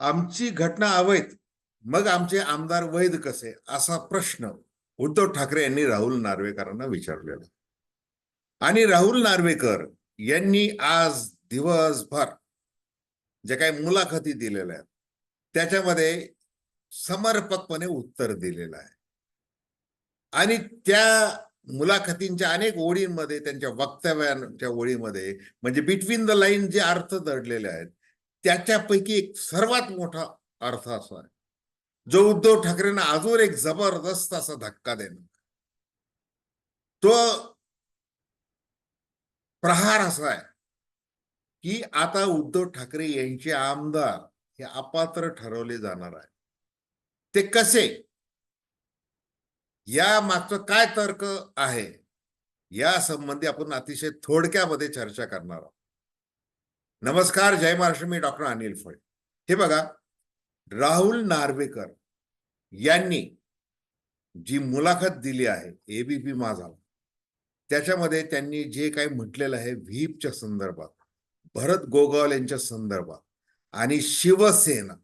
आमची घटना अवैध मग आमचे आमदार वैध कसे? असा प्रश्न उद्धव ठाकरे यांनी राहुल नार्वेकरांना विचारलेला. आणि राहुल नार्वेकर यांनी आज दिवसभर जे काही मुलाखती दिलेल्या आहेत त्याच्यामध्ये समर्पकपणे उत्तर दिलेलं आहे. आणि त्या मुलाखतींच्या अनेक ओळींमध्ये त्यांच्या वक्तव्यांच्या ओळीमध्ये म्हणजे बिटवीन द लाईन जे अर्थ दडलेले आहेत त्याच्यापैकी एक सर्वात मोठा अर्थ असा आहे. जो उद्धव ठाकरेंना अजून एक जबरदस्त असा धक्का देणार. तो प्रहार असा आहे की आता उद्धव ठाकरे यांचे आमदार हे अपात्र ठरवले जाणार आहे. ते कसे? या मागचं काय तर्क आहे? या संबंधी आपण अतिशय थोडक्यामध्ये चर्चा करणार आहोत. नमस्कार जय महाराष्ट्र मी डॉक्टर अनिल फळे हे बघा राहुल नार्वेकर यांनी जी मुलाखत दिली आहे एबीपी माझा त्याच्यामध्ये त्यांनी जे काही म्हटलेलं आहे व्हीपच्या संदर्भात भरत गोगावल यांच्या संदर्भात आणि शिवसेना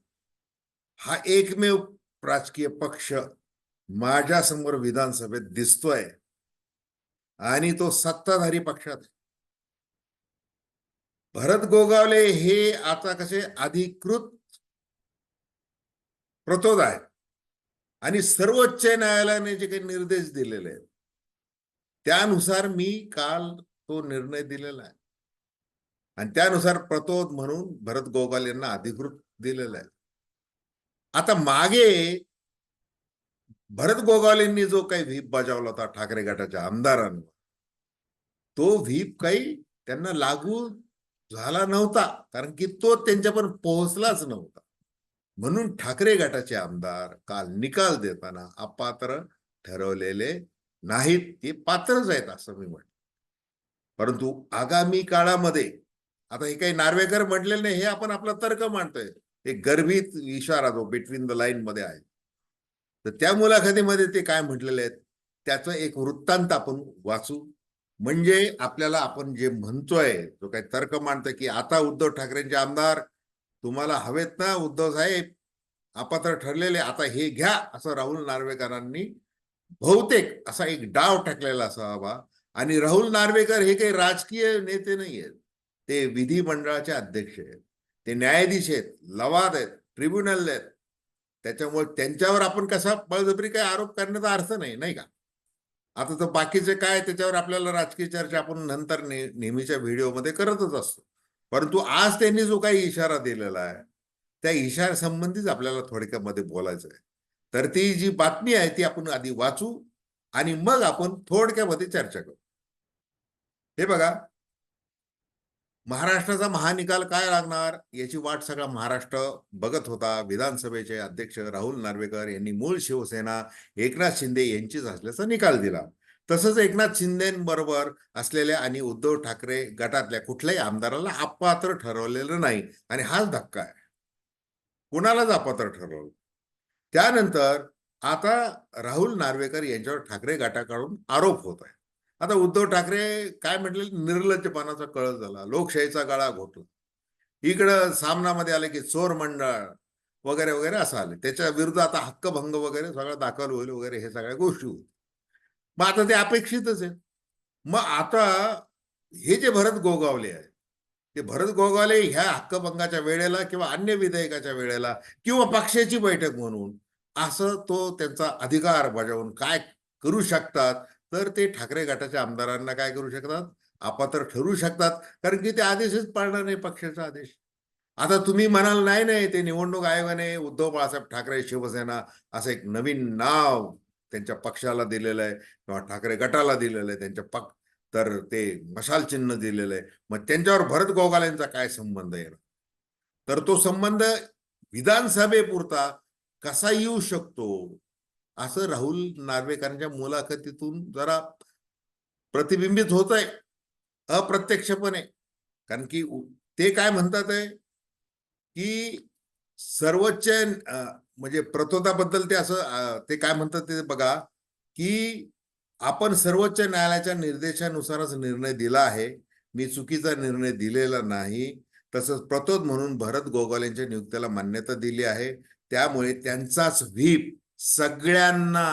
हा एकमेव राजकीय पक्ष माझ्यासमोर विधानसभेत दिसतोय आणि तो सत्ताधारी पक्षात आहे. भरत गोगावले हे आता कसे अधिकृत प्रतोद आहे आणि सर्वोच्च न्यायालयाने जे काही निर्देश दिलेले आहेत त्यानुसार मी काल तो निर्णय दिलेला आहे. आणि त्यानुसार प्रतोद म्हणून भरत गोगाल यांना अधिकृत दिलेला आहे. आता मागे भरत गोगावल यांनी जो काही व्हीप बजावला होता ठाकरे गटाच्या आमदारांवर तो व्हीप काही त्यांना लागू झाला नव्हता. कारण की तो त्यांच्यापर्यंत पोहोचलाच नव्हता. म्हणून ठाकरे गटाचे आमदार काल निकाल देताना अपात्र ठरवलेले नाहीत ते पात्रच आहेत असं मी म्हटलं परंतु आगामी काळामध्ये आता हे काही नार्वेकर म्हटलेले नाही हे आपण आपला तर्क मांडतोय. एक गर्भित इशारा जो बिटवीन द लाईन मध्ये आहे. तर त्या मुलाखतीमध्ये ते काय म्हटलेले आहेत त्याचं एक वृत्तांत आपण वाचू. म्हणजे आपल्याला आपण जे म्हणतोय जो काही तर्क मांडतोय की आता उद्धव ठाकरेंचे आमदार तुम्हाला हवेत ना उद्धव साहेब? अपात्र ठरलेले आता हे घ्या असं राहुल नार्वेकरांनी बहुतेक असा एक डाव टाकलेला असावा आणि राहुल नार्वेकर हे काही राजकीय नेते नाही आहेत. ते विधिमंडळाचे अध्यक्ष आहेत. ते न्यायाधीश आहेत लवाद आहेत ट्रिब्युनल आहेत. त्याच्यामुळे त्यांच्यावर आपण कसा बळजबरी काही आरोप करण्याचा अर्थ नाही नाही का? आता तर बाकीचे काय त्याच्यावर आपल्याला राजकीय चर्चा आपण नंतर ने, नेहमीच्या व्हिडिओमध्ये करतच असतो. परंतु आज त्यांनी जो काही इशारा दिलेला आहे त्या इशाऱ्यासंबंधीच आपल्याला थोडक्यामध्ये बोलायचं आहे. तर ती जी बातमी आहे ती आपण आधी वाचू आणि मग आपण थोडक्यामध्ये चर्चा करू. हे बघा महाराष्ट्राचा महानिकाल काय लागणार? याची वाट सगळा महाराष्ट्र बघत होता. विधानसभेचे अध्यक्ष राहुल नार्वेकर यांनी मूळ शिवसेना एकनाथ शिंदे यांचीच असल्याचा निकाल दिला. तसंच एकनाथ शिंदेबरोबर असलेल्या आणि उद्धव ठाकरे गटातल्या कुठल्याही आमदाराला अपात्र ठरवलेलं नाही. आणि हाच धक्का आहे. कुणालाच अपात्र ठरवलं? त्यानंतर आता राहुल नार्वेकर यांच्यावर ठाकरे गटाकडून आरोप होत आहे आता उद्धव ठाकरे काय म्हटले? निर्लज्जपणाचा कळस झाला. लोकशाहीचा गळा घोटला. इकडं सामनामध्ये आले की चोर मंडळ वगैरे वगैरे असं आले. त्याच्या विरुद्ध आता हक्कभंग वगैरे सगळं दाखल होईल वगैरे हे सगळ्या गोष्टी होतील. मग आता ते अपेक्षितच आहे मग आता हे जे भरत गोगावले आहे ते भरत गोगावले ह्या हक्कभंगाच्या वेळेला किंवा अन्य विधेयकाच्या वेळेला किंवा पक्षाची बैठक म्हणून असं तो त्यांचा अधिकार बजावून काय करू शकतात? तर ते ठाकरे गटाच्या आमदारांना काय करू शकतात? अपात्र ठरू शकतात. कारण की ते आदेशच पाळणार नाही पक्षाचा आदेश. आता तुम्ही म्हणाल नाही नाही ते निवडणूक आयोगाने उद्धव बाळासाहेब ठाकरे शिवसेना असं एक नवीन नाव त्यांच्या पक्षाला दिलेलं आहे किंवा ठाकरे गटाला दिलेलं आहे त्यांच्या पक तर ते मशाल चिन्ह दिलेलं आहे. मग त्यांच्यावर भरत गोगालेंचा काय संबंध येणार तर तो संबंध विधानसभेपुरता कसा येऊ शकतो? असं राहुल नार्वेकरांच्या मुलाखतीतून जरा प्रतिबिंबित होत आहे अप्रत्यक्षपणे. कारण की ते काय म्हणतात आहे? की सर्वोच्च म्हणजे प्रतोदाबद्दल ते असं ते काय म्हणतात ते बघा की आपण सर्वोच्च न्यायालयाच्या निर्देशानुसारच निर्णय दिला आहे. मी चुकीचा निर्णय दिलेला नाही. तसंच प्रतोद म्हणून भरत गोगाल यांच्या नियुक्तीला मान्यता दिली आहे. त्यामुळे त्यांचाच व्हीप सगळ्यांना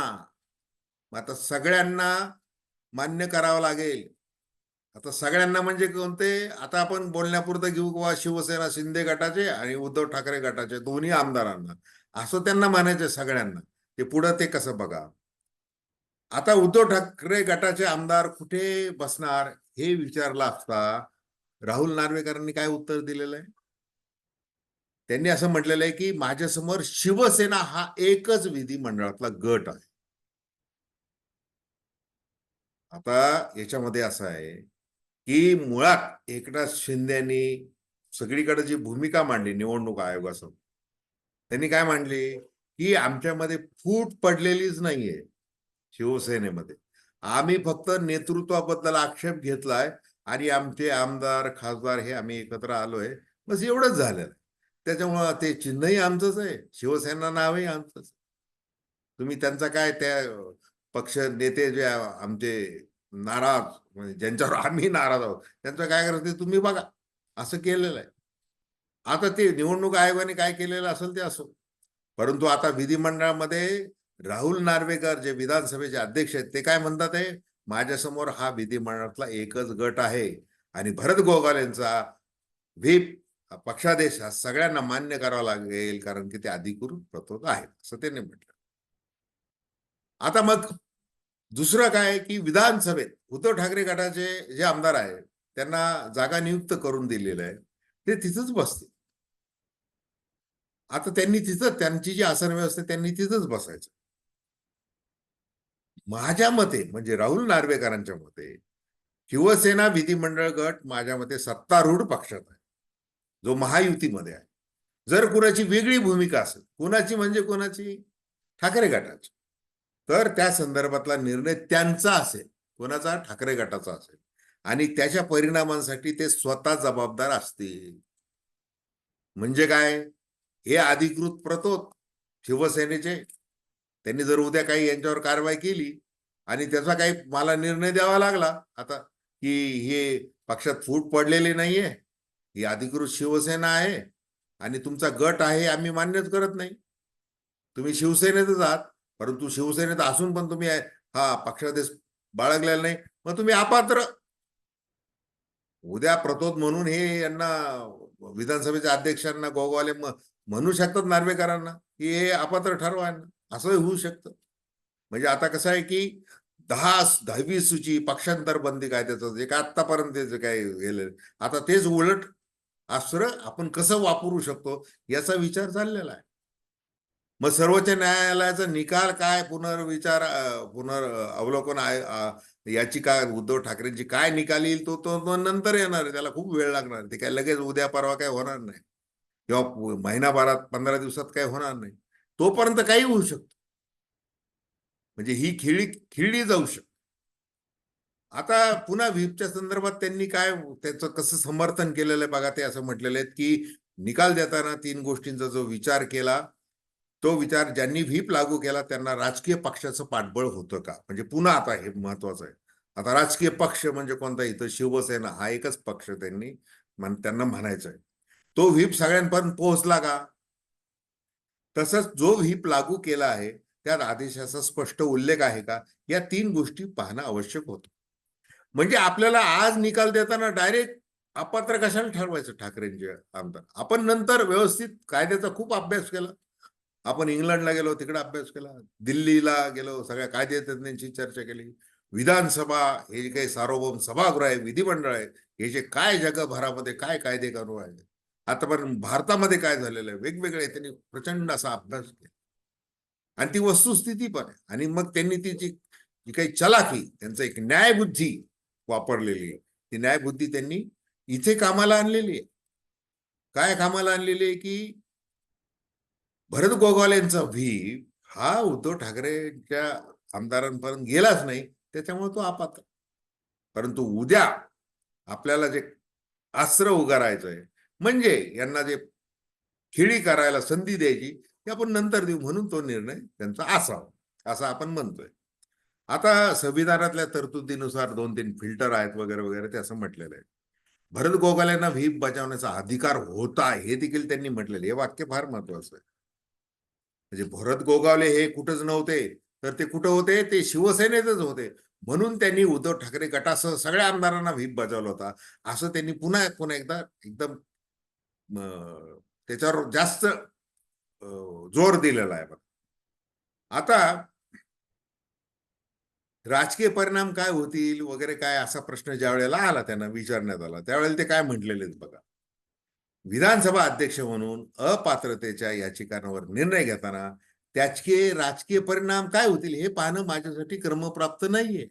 आता सगळ्यांना मान्य करावं लागेल. आता सगळ्यांना म्हणजे कोणते? आता आपण बोलण्यापुरतं घेऊ किंवा शिवसेना शिंदे गटाचे आणि उद्धव ठाकरे गटाचे दोन्ही आमदारांना. असं त्यांना मानायचे सगळ्यांना. ते पुढं ते कसं बघा? आता उद्धव ठाकरे गटाचे आमदार कुठे बसणार हे विचारलं असता राहुल नार्वेकरांनी काय उत्तर दिलेलं आहे? त्यांनी असं म्हटलेलं आहे की माझ्यासमोर शिवसेना हा एकच विधिमंडळातला गट आहे. आता याच्यामध्ये असं आहे की मुळात एकनाथ शिंदेनी सगळीकडे जी भूमिका मांडली निवडणूक आयोगासमोर त्यांनी काय मांडली? की आमच्यामध्ये फूट पडलेलीच नाहीये शिवसेनेमध्ये. आम्ही फक्त नेतृत्वाबद्दल आक्षेप घेतलाय आणि आमचे आमदार खासदार हे आम्ही एकत्र आलोय. बस एवढंच झालेलं त्याच्यामुळं ते चिन्हही आमचंच आहे. शिवसेना नावही आमचंच तुम्ही त्यांचा काय त्या पक्ष नेते जे आमचे नाराज म्हणजे ज्यांच्यावर आम्ही नाराज आहोत त्यांचं काय करायचं ते तुम्ही बघा. असं केलेलं आहे. आता ते निवडणूक आयोगाने काय केलेलं असेल ते असो. परंतु आता विधिमंडळामध्ये राहुल नार्वेकर जे विधानसभेचे अध्यक्ष आहेत ते काय म्हणतात आहे? माझ्यासमोर हा विधिमंडळातला एकच गट आहे. आणि भरत गोगाल यांचा व्हीप पक्षादेश हा सगळ्यांना मान्य करावा लागेल कारण की ते अधिकृत प्रतोद आहेत असं त्यांनी म्हटलं. आता मग दुसरं काय की विधानसभेत उद्धव ठाकरे गटाचे जे आमदार आहेत त्यांना जागा नियुक्त करून दिलेलं आहे ते तिथंच बसते आता त्यांनी तिथं त्यांची जी आसन व्यवस्था त्यांनी तिथंच बसायचं. माझ्या मते म्हणजे राहुल नार्वेकरांच्या मते शिवसेना विधिमंडळ गट माझ्या मते सत्तारूढ पक्षात आहे. जो महायुतीमध्ये आहे. जर कुणाची वेगळी भूमिका असेल कुणाची म्हणजे कोणाची? ठाकरे गटाची. तर त्या संदर्भातला निर्णय त्यांचा असेल कोणाचा? ठाकरे गटाचा असेल. आणि त्याच्या परिणामांसाठी ते स्वतः जबाबदार असतील. म्हणजे काय? हे अधिकृत प्रतोत शिवसेनेचे. त्यांनी जर उद्या काही यांच्यावर कारवाई केली आणि त्याचा काही मला निर्णय द्यावा लागला आता की हे पक्षात फूट पडलेले नाहीये ही अधिकृत शिवसेना आहे आणि तुमचा गट आहे आम्ही मान्यच करत नाही. तुम्ही शिवसेनेतच आहात परंतु शिवसेनेत असून पण तुम्ही हा पक्षादेश बाळगलेला नाही मग तुम्ही अपात्र. उद्या प्रतोद म्हणून हे यांना विधानसभेच्या अध्यक्षांना गोगवाले म्हणू शकतात नार्वेकरांना की हे अपात्र ठरवा असंही होऊ शकतं. म्हणजे आता कसं आहे की दहा दहावी सूची पक्षांतर बंदी कायद्याचं जे काय आतापर्यंत जे काय गेलं आता तेच उलट अस्त्र आपण कसं वापरू शकतो याचा विचार चाललेला आहे. मग सर्वोच्च न्यायालयाचा निकाल काय पुनर्विचार पुनर अवलोकन आहे याचिका उद्धव ठाकरेंची काय निकाल येईल तो तो नंतर येणार त्याला खूप वेळ लागणार ते काय लगेच उद्या परवा काय होणार नाही. किंवा महिनाभरात पंधरा दिवसात काय होणार नाही. तोपर्यंत काही होऊ शकतं. म्हणजे ही खेळी खेळली जाऊ शकते. आता पुन्हा व्हीपच्या संदर्भात त्यांनी काय त्याचं कसं समर्थन केलेलं आहे बघा ते असं म्हटलेलं आहे की निकाल देताना तीन गोष्टींचा जो विचार केला तो विचार ज्यांनी व्हीप लागू केला त्यांना राजकीय पक्षाचं पाठबळ होतं का? म्हणजे पुन्हा आता हे महत्वाचं आहे. आता राजकीय पक्ष म्हणजे कोणता? इथं शिवसेना हा एकच पक्ष त्यांनी त्यांना म्हणायचं आहे. तो व्हीप सगळ्यांपर्यंत पोहोचला का? तसंच जो व्हीप लागू केला आहे त्यात आदेशाचा स्पष्ट उल्लेख आहे का? या तीन गोष्टी पाहणं आवश्यक होतं. म्हणजे आपल्याला आज निकाल देताना डायरेक्ट अपात्र कशाला ठरवायचं ठाकरेंचे आमदार? आपण नंतर व्यवस्थित कायद्याचा खूप अभ्यास केला. आपण इंग्लंडला गेलो तिकडे अभ्यास केला. दिल्लीला गेलो सगळ्या कायदेतज्ञांची चर्चा केली. विधानसभा हे जे काही सार्वभौम सभागृह आहे विधिमंडळ आहे हे जे काय जगभरामध्ये काय कायदे करू आहे? आतापर्यंत भारतामध्ये काय झालेलं आहे? वेगवेगळे त्यांनी प्रचंड असा अभ्यास केला. आणि ती वस्तुस्थिती पण आहे. आणि मग त्यांनी ती जी काही चलाखी त्यांचं एक न्यायबुद्धी वापरलेली आहे. ती न्यायबुद्धी त्यांनी इथे कामाला आणलेली आहे. काय कामाला आणलेली आहे की भरत गोगवाल यांचा व्ही हा उद्धव ठाकरेंच्या आमदारांपर्यंत गेलाच नाही त्याच्यामुळे तो आपात परंतु उद्या आपल्याला जे अस्त्र उगारायचंय म्हणजे यांना जे खिळी करायला संधी द्यायची ती आपण नंतर देऊ म्हणून तो निर्णय त्यांचा असावा असं आपण म्हणतोय. आता संविधानातल्या तरतुदीनुसार दोन तीन फिल्टर आहेत वगैरे वगैरे ते असं म्हटलेलं आहे. भरत गोगाल्यांना व्हीप बजावण्याचा अधिकार होता हे देखील त्यांनी म्हटलेलं हे वाक्य फार महत्वाचं आहे. म्हणजे भरत गोगावले हे कुठंच नव्हते तर ते कुठं होते? ते शिवसेनेतच होते. म्हणून त्यांनी उद्धव ठाकरे गटासह सगळ्या आमदारांना व्हीप बजावला होता. असं त्यांनी पुन्हा पुन्हा एकदा एकदम त्याच्यावर जास्त जोर दिलेला आहे. आता राजकीय परिणाम काय होतील वगैरे काय असा प्रश्न ज्या वेळेला आला त्यांना विचारण्यात आला. त्यावेळेला ते काय म्हटलेले आहेत बघा. विधानसभा अध्यक्ष म्हणून अपात्रतेच्या याचिकांवर निर्णय घेताना त्याचे राजकीय परिणाम काय होतील हे पाहणं माझ्यासाठी क्रमप्राप्त नाहीये.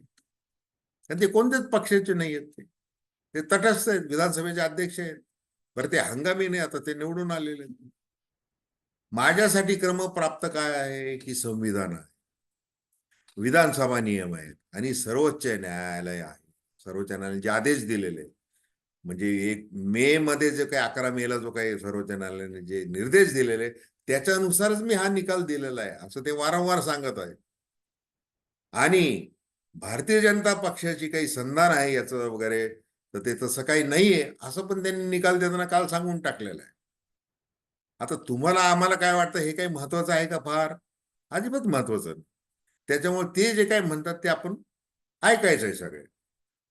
कारण ते कोणत्याच पक्षाचे नाही आहेत ते. ते तटस्थ आहेत विधानसभेचे अध्यक्ष आहेत. बरं ते हंगामी नाही आता ते निवडून आलेले माझ्यासाठी क्रमप्राप्त काय आहे की संविधान आहे? विधानसभा नियम आहेत आणि सर्वोच्च न्यायालय आहे. सर्वोच्च न्यायालयाने जे आदेश दिलेले म्हणजे एक मे मध्ये जे काही अकरा मेला जो काही सर्वोच्च न्यायालयाने जे निर्देश दिलेले त्याच्यानुसारच मी हा निकाल दिलेला आहे असं ते वारंवार सांगत आहे आणि भारतीय जनता पक्षाची काही संधान आहे याचं वगैरे तर ते तसं काही नाहीये असं पण त्यांनी निकाल देताना काल सांगून टाकलेलं आहे. आता तुम्हाला आम्हाला काय वाटतं हे काही महत्वाचं आहे का फार? अजिबात महत्वाचं नाही. त्याच्यामुळे ते जे काय म्हणतात ते आपण ऐकायचं आहे सगळे.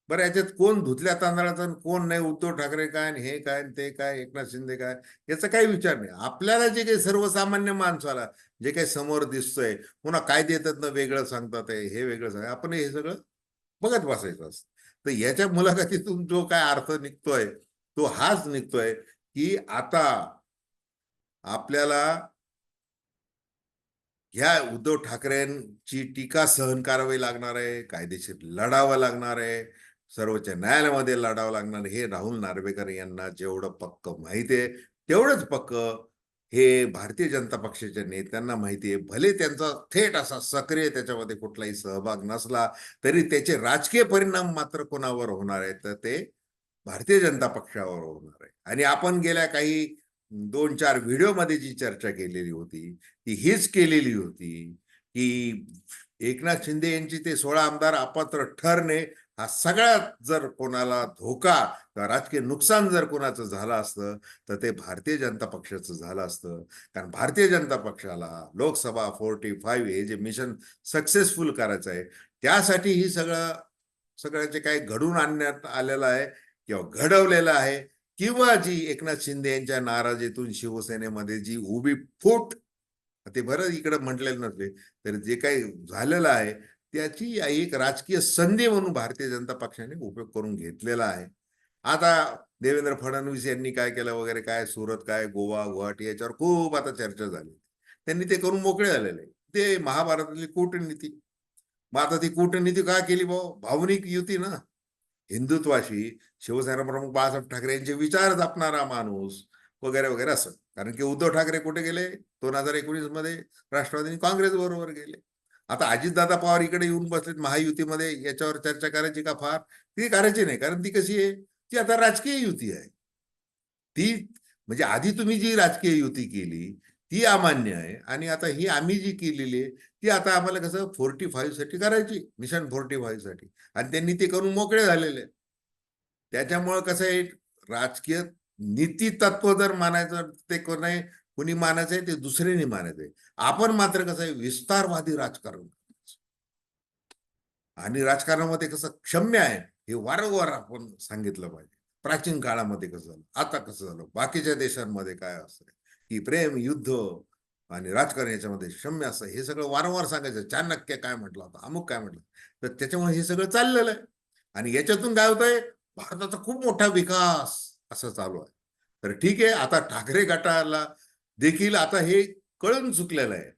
बरं याच्यात कोण धुतल्या तांदळाचा आणि कोण नाही उद्धव ठाकरे काय आणि हे काय ते काय एकनाथ शिंदे काय याचा काही विचार नाही. आपल्याला जे काही सर्वसामान्य माणसाला जे काही समोर दिसतंय पुन्हा काय देतात ना वेगळं सांगतात हे वेगळं सांग आपण हे सगळं बघत बसायचं असतं. तर याच्या मुलाखतीतून जो काय अर्थ निघतोय तो हाच निघतोय की आता आपल्याला ह्या उद्धव ठाकरेंची टीका सहन करावी लागणार आहे कायदेशीर लढावं लागणार आहे सर्वोच्च न्यायालयामध्ये लढावं लागणार हे राहुल नार्वेकर यांना जेवढं पक्क माहिती आहे तेवढंच पक्क हे भारतीय जनता पक्षाच्या नेत्यांना माहिती आहे. भले त्यांचा थेट असा सक्रिय त्याच्यामध्ये कुठलाही सहभाग नसला तरी त्याचे राजकीय परिणाम मात्र कोणावर होणार आहे? तर ते भारतीय जनता पक्षावर होणार आहे. आणि आपण गेल्या काही दोन चार व्हिडिओमध्ये जी चर्चा केलेली होती ती हीच केलेली होती की एकनाथ शिंदे यांची ते सोळा आमदार अपात्र ठरणे हा सगळ्यात जर कोणाला धोका किंवा राजकीय नुकसान जर कोणाचं झालं असतं तर ते भारतीय जनता पक्षाचं झालं असतं. कारण भारतीय जनता पक्षाला लोकसभा फोर्टी फाईव्ह हे जे मिशन सक्सेसफुल करायचं आहे त्यासाठी ही सगळं सगळ्याचे काही घडून आणण्यात आलेलं आहे किंवा घडवलेलं आहे. किंवा जी एकनाथ शिंदे यांच्या नाराजीतून शिवसेनेमध्ये जी उभी फूट ते बरं इकडे म्हटलेलं नसले तर जे काही झालेलं आहे त्याची एक राजकीय संधी म्हणून भारतीय जनता पक्षाने उपयोग करून घेतलेला आहे. आता देवेंद्र फडणवीस यांनी काय केलं वगैरे काय सुरत काय गोवा गुवाहाटी याच्यावर खूप आता चर्चा झाली. त्यांनी ते करून मोकळे झालेले. ते महाभारतातली कूटनीती. मग आता ती कूटनीती का केली भाऊ? भावनिक युती ना. हिंदुत्वाशी शिवसेना प्रमुख बाळासाहेब ठाकरे यांचे विचार जपणारा माणूस वगैरे वगैरे असं. कारण की उद्धव ठाकरे कुठे गेले? दोन हजार एकोणीसमध्ये राष्ट्रवादीने काँग्रेस बरोबर गेले. आता अजितदादा पवार इकडे येऊन बसलेत महायुतीमध्ये याच्यावर चर्चा करायची का फार? ती करायची नाही. कारण ती कशी आहे? ती आता राजकीय युती आहे. ती म्हणजे आधी तुम्ही जी राजकीय युती केली ती अमान्य आहे. आणि आता ही आम्ही जी केलेली आहे ती आता आम्हाला कसं फोर्टी फाईव्हसाठी करायची मिशन फोर्टी फाईव्हसाठी. आणि त्यांनी ते करून मोकळे झालेले. त्याच्यामुळे त्याच्यामुळं कसं आहे राजकीय नीती तत्व जर मानायचं ते कोणी कुणी मानायचं आहे ते दुसऱ्याने मानायचं आहे. आपण मात्र कसं आहे विस्तारवादी राजकारण आणि राजकारणामध्ये कसं क्षम्य आहे हे वारंवार आपण सांगितलं पाहिजे. प्राचीन काळामध्ये कसं झालं आता कसं झालं बाकीच्या देशांमध्ये काय असतं की प्रेम युद्ध आणि राजकारण याच्यामध्ये क्षम्य असं हे सगळं वारंवार सांगायचं. चाणक्य काय म्हटलं होतं? अमुक काय म्हटलं? तर त्याच्यामुळे हे सगळं चाललेलं आहे. आणि याच्यातून काय होतंय? भारताचा खूप मोठा विकास असं चालू आहे. तर ठीक आहे आता ठाकरे गटाला देखील आता हे कळून चुकलेलं आहे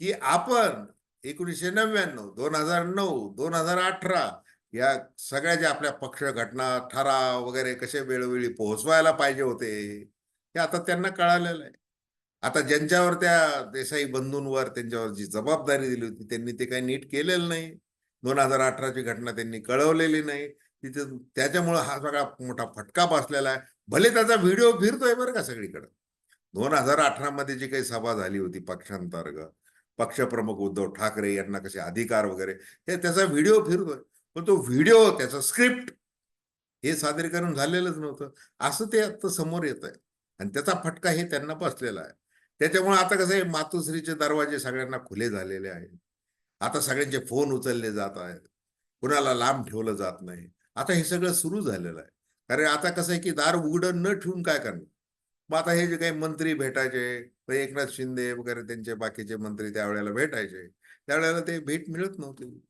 की आपण एकोणीसशे नव्याण्णव दोन हजार नऊ दोन हजार अठरा या सगळ्या ज्या आपल्या पक्ष घटना ठराव वगैरे कसे वेळोवेळी पोहोचवायला पाहिजे होते हे आता त्यांना कळालेलं आहे. आता ज्यांच्यावर त्या देसाई बंधूंवर त्यांच्यावर जी जबाबदारी दिली होती त्यांनी ते काही नीट केलेलं नाही. दोन हजार अठराची घटना त्यांनी कळवलेली नाही. तिथे त्याच्यामुळं हा सगळा मोठा फटका बसलेला आहे. भले त्याचा व्हिडिओ फिरतोय बरं का सगळीकडे. दोन हजार अठरा मध्ये जी काही सभा झाली होती पक्षांतर्गत पक्षप्रमुख उद्धव ठाकरे यांना कसे अधिकार वगैरे हे त्याचा व्हिडिओ फिरतोय. पण तो व्हिडिओ त्याचा स्क्रिप्ट हे सादरीकरण झालेलंच नव्हतं. असं ते आता समोर येत आहे आणि त्याचा फटका हे त्यांना बसलेला आहे. त्याच्यामुळे आता कसं आहे मातोश्रीचे दरवाजे सगळ्यांना खुले झालेले आहेत. आता सगळ्यांचे फोन उचलले जात आहेत. कुणाला लांब ठेवलं जात नाही. आता हे सगळं सुरू झालेलं आहे. कारण आता कसं आहे की दार उघडं न ठेवून काय करणार? मग आता हे जे काही मंत्री भेटायचे एकनाथ शिंदे वगैरे त्यांचे बाकीचे मंत्री त्यावेळेला भेटायचे. त्यावेळेला ते भेट मिळत नव्हती.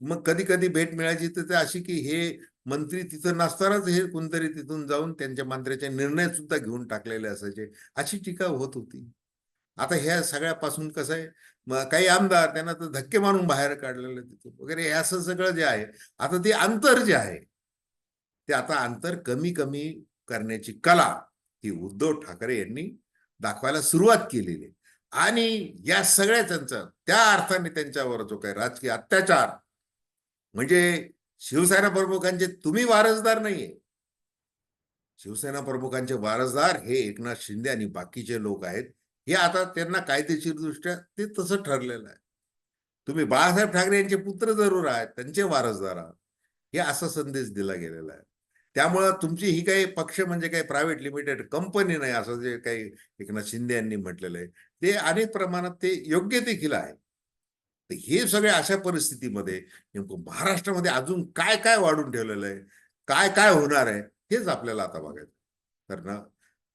मग कधी कधी भेट मिळायची तर ते अशी की हे मंत्री तिथं नसतानाच हे कोणतरी तिथून जाऊन त्यांच्या मंत्र्याचे निर्णय सुद्धा घेऊन टाकलेले असायचे. अशी टीका होत होती. आता ह्या सगळ्यापासून कसं आहे? काही आमदार त्यांना तर धक्के मारून बाहेर काढलेले तिथून. वगैरे हे असं सगळं जे आहे आता ते अंतर जे आहे ते आता अंतर कमी कमी करण्याची कला ही उद्धव ठाकरे यांनी दाखवायला सुरुवात केलेली आहे. आणि या सगळ्या त्यांचा त्या अर्थाने त्यांच्यावर जो काही राजकीय अत्याचार म्हणजे शिवसेना प्रमुखांचे तुम्ही वारसदार नाहीये. शिवसेना प्रमुखांचे वारसदार हे एकनाथ शिंदे आणि बाकीचे लोक आहेत. हे आता त्यांना कायदेशीर दृष्ट्या ते तसं ठरलेलं आहे. तुम्ही बाळासाहेब ठाकरे यांचे पुत्र जरूर आहेत त्यांचे वारसदार आहात. हे असा संदेश दिला गेलेला आहे. त्यामुळं तुमची ही काही पक्ष म्हणजे काही प्रायव्हेट लिमिटेड कंपनी नाही असं जे काही एकनाथ शिंदे यांनी म्हटलेलं आहे. ते अनेक प्रमाणात ते योग्य देखील आहे तर हे सगळे अशा परिस्थितीमध्ये नेमकं महाराष्ट्रामध्ये अजून काय काय वाढून ठेवलेलं आहे काय काय होणार आहे हेच आपल्याला आता बघायचं तर ना